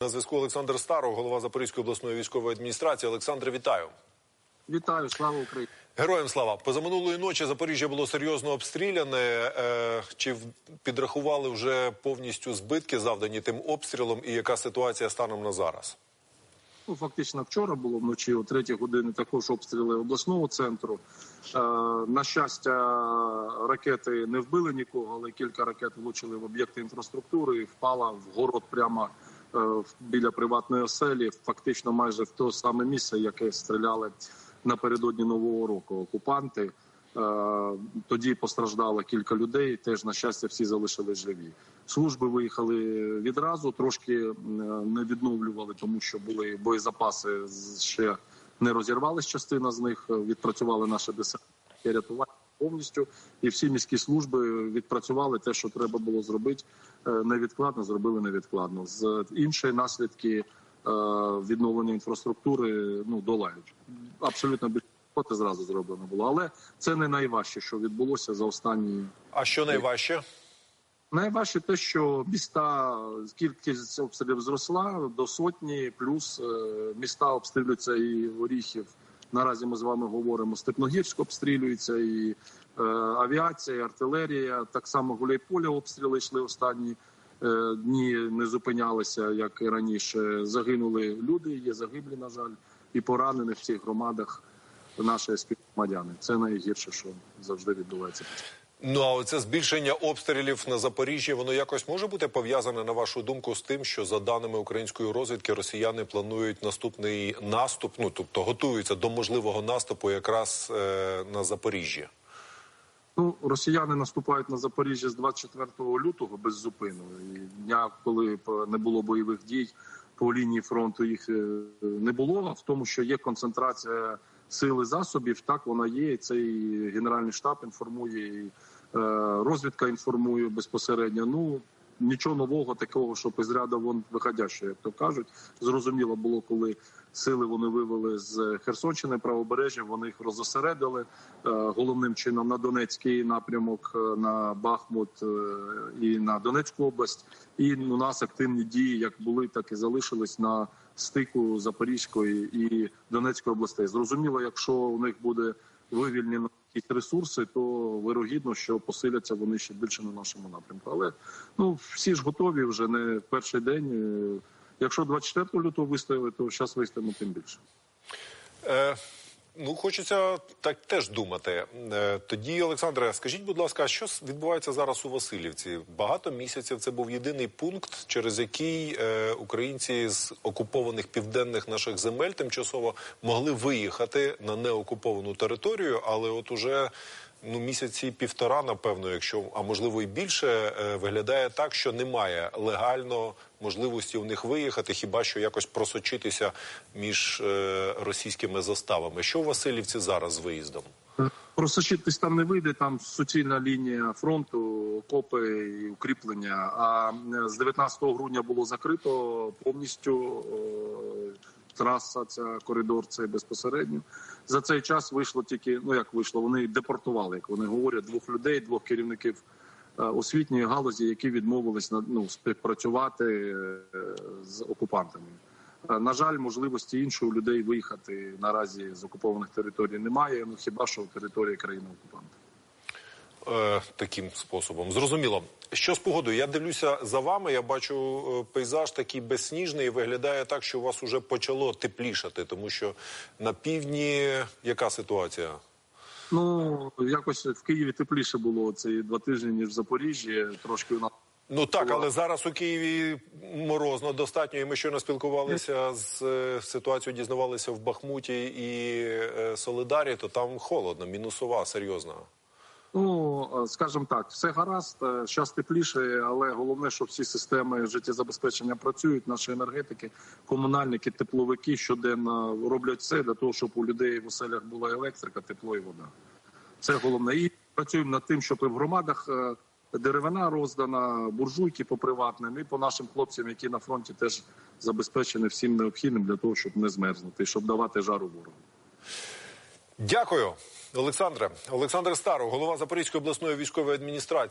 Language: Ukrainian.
На зв'язку Олександр Старов, голова Запорізької обласної військової адміністрації. Олександр, вітаю. Вітаю, слава Україні. Героям слава. Позаминулої ночі Запоріжжя було серйозно обстріляне. Е, Чи підрахували вже повністю збитки, завдані тим обстрілом, і яка ситуація станом на зараз? Ну, фактично, вчора було вночі о третій годині також обстріли обласного центру. Е, на щастя, ракети не вбили нікого, але кілька ракет влучили в об'єкти інфраструктури і впала в город прямо біля приватної оселі, фактично майже в те саме місце, яке стріляли напередодні нового року окупанти. Е, Тоді постраждало кілька людей. Теж на щастя, всі залишились живі. Служби виїхали відразу, трошки е, не відновлювали, тому що були боєзапаси ще не розірвались. Частина з них Е, відпрацювали наші десантники рятування повністю, і всі міські служби відпрацювали те, що треба було зробити е, невідкладно. Зробили невідкладно. З інші наслідки е, відновлення інфраструктури ну долають абсолютно без роботи зразу зроблено було. Але це не найважче, що відбулося за останні. А що найважче? Найважче те, що міста кількість обстрілів зросла до сотні, плюс е, міста обстрілюються і Оріхів. Наразі ми з вами говоримо. Степногірськ обстрілюється, і е, авіація, і артилерія. Так само Гуляйполя обстріли йшли останні е, дні, не зупинялися, як і раніше. Загинули люди, є загиблі, на жаль, і поранені в цих громадах наші співгромадяни. Це найгірше, що завжди відбувається. Ну а оце збільшення обстрілів на Запоріжжі, воно якось може бути пов'язане на вашу думку з тим, що за даними української розвідки, росіяни планують наступний наступ, ну тобто готуються до можливого наступу якраз е, на Запоріжжі. Ну, росіяни наступають на Запоріжжя з 24 лютого без зупину. І дня, коли не було бойових дій по лінії фронту, їх е, не було. В тому, що є концентрація сил і засобів, так вона є. І Цей Генеральний штаб інформує, і е, розвідка інформує безпосередньо. Ну нічого нового такого, що із ряду вон виходящого, як то кажуть. Зрозуміло було, коли сили вони вивели з Херсонщини, правобережжя. Вони їх розосередили е, головним чином на Донецький напрямок, е, на Бахмут е, і на Донецьку область. І у нас активні дії як були, так і залишились на стику Запорізької і Донецької областей. Зрозуміло, якщо у них буде вивільнено якісь ресурси, то вирогідно, що посиляться вони ще більше на нашому напрямку. Але ну всі ж готові вже не в перший день. Е, Якщо 24 лютого виставили, то зараз виставимо тим більше. Ну, хочеться так теж думати. Е, тоді, Олександре, скажіть, будь ласка, що відбувається зараз у Васильівці? Багато місяців це був єдиний пункт, через який е, українці з окупованих південних наших земель тимчасово могли виїхати на неокуповану територію, але от уже. Ну, місяці півтора, напевно, якщо а можливо і більше, е, виглядає так, що немає легально можливості у них виїхати, хіба що якось просочитися між е, російськими заставами. Що у Васильівці зараз з виїздом? Просочитись там не вийде, там суцільна лінія фронту, окопи і укріплення. А е, з 19 грудня було закрито повністю траса, ця коридор, цей безпосередньо. За цей час вийшло тільки, ну як вийшло, вони депортували, як вони говорять, двох людей, двох керівників е, освітньої галузі, які відмовились ну співпрацювати е, з окупантами. Е, На жаль, можливості іншої у людей виїхати наразі з окупованих територій немає. Ну хіба що території країни окупанта. Е, таким способом. Зрозуміло. Що з погодою? Я дивлюся за вами. Я бачу е, пейзаж такий безсніжний. і Виглядає так, що у вас уже почало теплішати, тому що на півдні яка ситуація? Ну якось в Києві тепліше було ці два тижні ніж в Запоріжжі. Трошки у нас Ну так, але зараз у Києві морозно достатньо. І ми щойно спілкувалися з е, ситуацією, дізнавалися в Бахмуті і е, Солидарі, то там холодно, мінусова, серйозна. Ну е, скажімо так, все гаразд. Зараз тепліше, але головне, щоб всі системи життєзабезпечення працюють. Наші енергетики, комунальники, тепловики щоденно роблять все для того, щоб у людей в оселях була електрика, тепло і вода. Це головне. І працюємо над тим, щоб в громадах е, деревина роздана, буржуйки по приватним і по нашим хлопцям, які на фронті теж забезпечені всім необхідним для того, щоб не змерзнути, щоб давати жару ворогу. Дякую, Олександре. Олександр Старо, голова Запорізької обласної військової адміністрації.